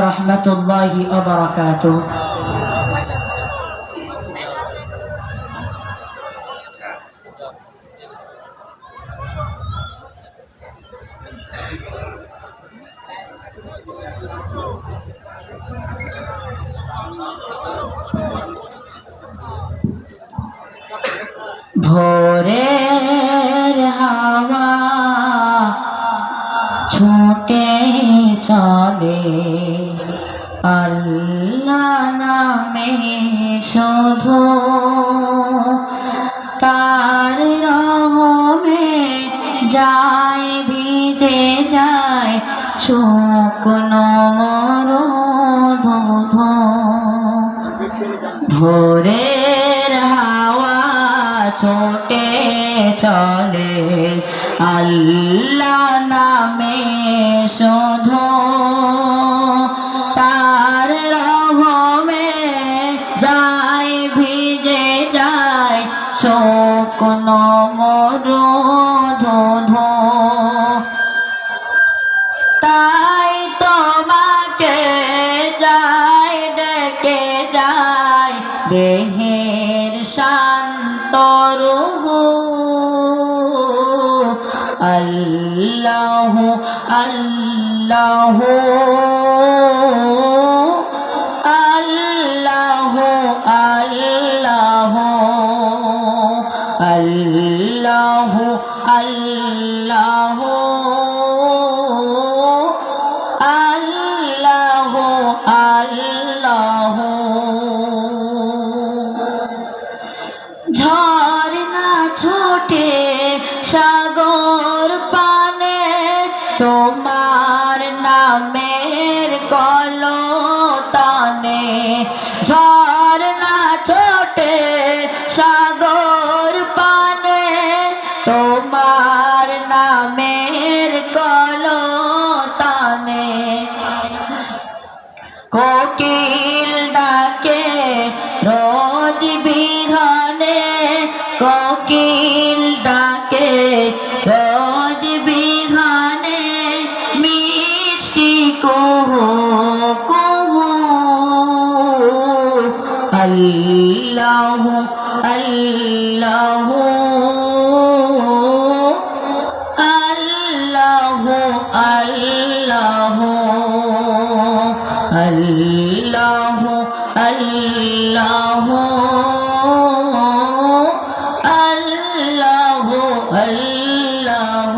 রহমতুল্লাহি অবরাকাত ভোরের হাওয়া ছোটে চলে। আল্লাহ নামে শুধু তার রহমে যায়, ভিজে যায়, শুকনো মরুধ ভোরের হাওয়া ছোটে চলে। আল্লাহ নামে শুধু দেহের শান্ত রুহু। আল্লাহ আল্লাহ আল্লাহ আল্লাহ আল্লাহ আল্লাহ। আল্লাহ তোমার নামের কলতানে ঝর্ণা ছোটে সাগর আল্লাহ আল্লাহ আল্লাহ আল্লাহ আল্লাহ আল্লাহ আল্লাহ আল্লাহ।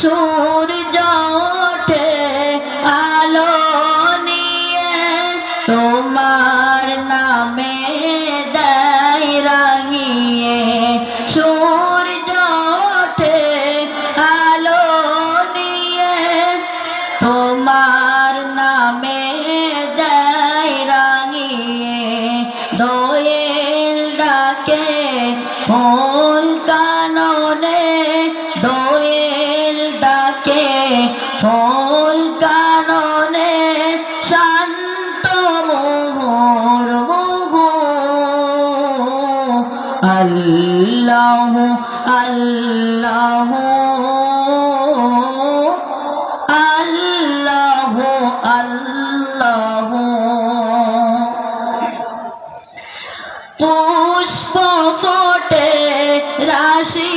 সূর্য আল্লাহ আল্লাহ আল্লাহ আল্লাহ। পুষ্প ফোটে রাশি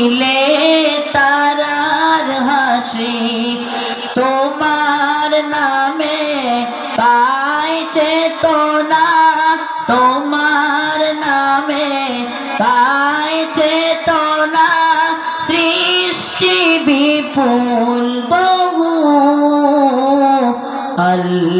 দিলে তারার হাসি তোমার নামে পাই চেতনা তোমার নামে পাই চেতনা সৃষ্টি বিপুল বহু, আল্লাহ